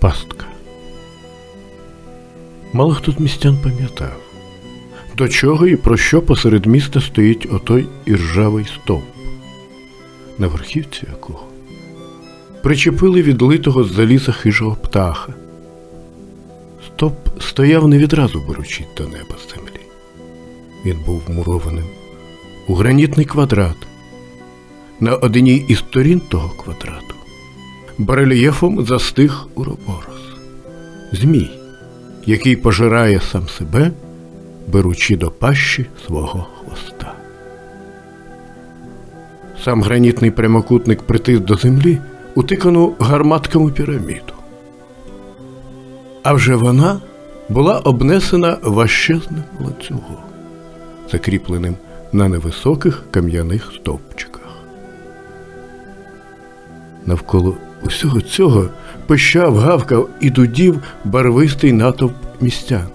Пастка. Мало хто з містян пам'ятав, до чого і про що посеред міста стоїть отой іржавий стовп, на верхівці якого причепили відлитого з заліза хижого птаха. Стовп стояв не відразу беручи до неба землі. Він був вмурованим у гранітний квадрат. На одній із сторін того квадрату барельєфом застиг уроборос, змій, який пожирає сам себе, беручи до пащі свого хвоста. Сам гранітний прямокутник притис до землі, утикану гарматками піраміду. А вже вона була обнесена важчезним ланцюгом, закріпленим на невисоких кам'яних стовпчиках. Навколо усього цього пищав, гавкав і дудів барвистий натовп містян.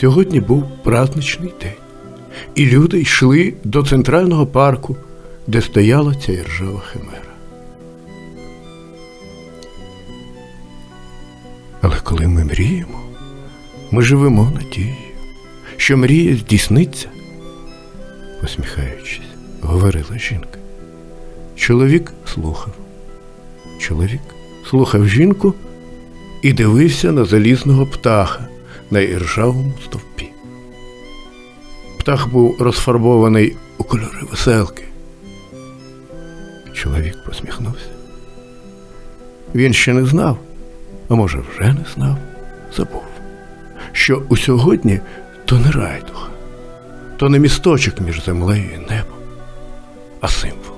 Сьогодні був праздничний день, і люди йшли до центрального парку, де стояла ця іржава химера. Але коли ми мріємо, ми живемо надією, що мрія здійсниться, посміхаючись, говорила жінка. Чоловік слухав. Чоловік слухав жінку і дивився на залізного птаха на іржавому стовпі. Птах був розфарбований у кольори веселки. Чоловік посміхнувся. Він ще не знав, а може, вже не знав, забув, що у сьогодні то не райдуха, то не місточок між землею і небом, а символ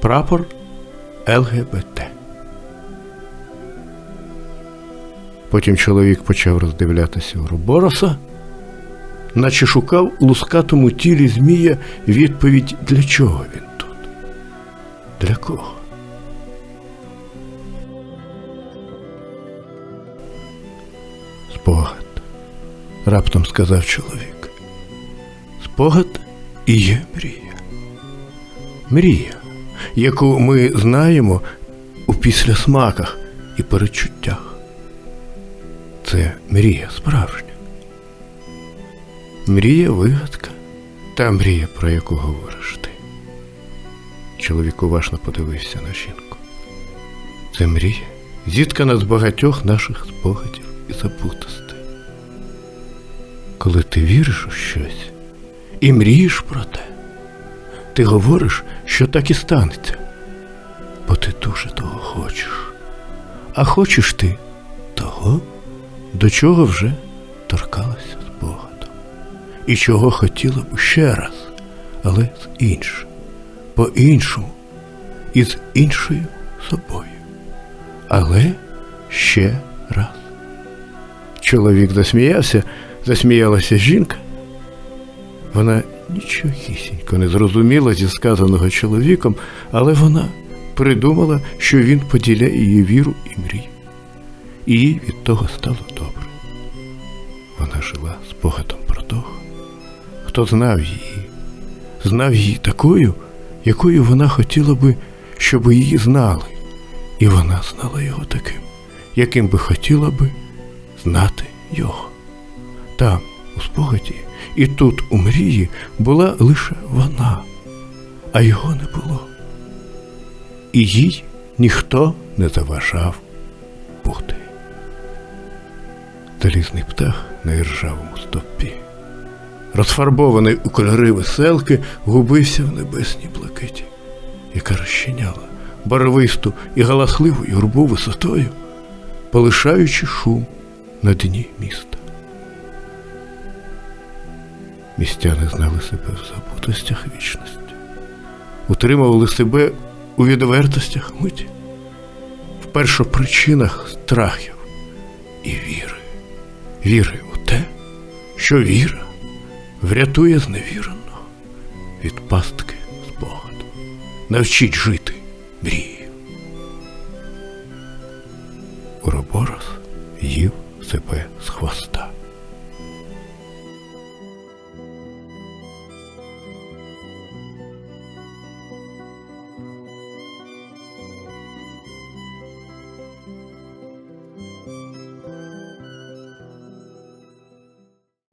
прапор ЛГБТ. Потім чоловік почав роздивлятися Уробороса, наче шукав у лускатому тілі Змія відповідь, для чого він тут? Для кого? Спогад, раптом сказав чоловік. Спогад і є мрія. Мрія, яку ми знаємо у післясмаках і перечуттях. Це мрія справжня. Мрія вигадка, та мрія, про яку говориш ти. Чоловік уважно подивився на жінку. Це мрія, зіткана з багатьох наших спогадів і забутостей. Коли ти віриш у щось і мрієш про те, ти говориш, що так і станеться, бо ти дуже того хочеш. А хочеш ти того, до чого вже торкалася з Богом, і чого хотіла б ще раз, але з іншим, по-іншому і з іншою собою. Але ще раз. Чоловік засміявся, засміялася жінка. Вона нічогісінько не зрозуміла зі сказаного чоловіком, але вона придумала, що він поділяє її віру і мрію. І їй від того стало добре. Вона жила спогадом про того, хто знав її, знав її такою, якою вона хотіла би, щоб її знали, і вона знала його таким, яким би хотіла би знати його. Там, у спогаді, і тут, у мрії, була лише вона, а його не було. І їй ніхто не заважав бути. Залізний птах на іржавому стовпі, розфарбований у кольори веселки, губився в небесній блакиті, яка розчиняла барвисту і галасливу юрбу висотою, полишаючи шум на дні міста. Містяни знали себе в забутостях вічності, утримували себе у відвертостях миті, в першопричинах страхів і віри, віри у те, що віра врятує зневіреного від пастки спогаду, навчить жити мрією. Уроборос їв себе з хвоста.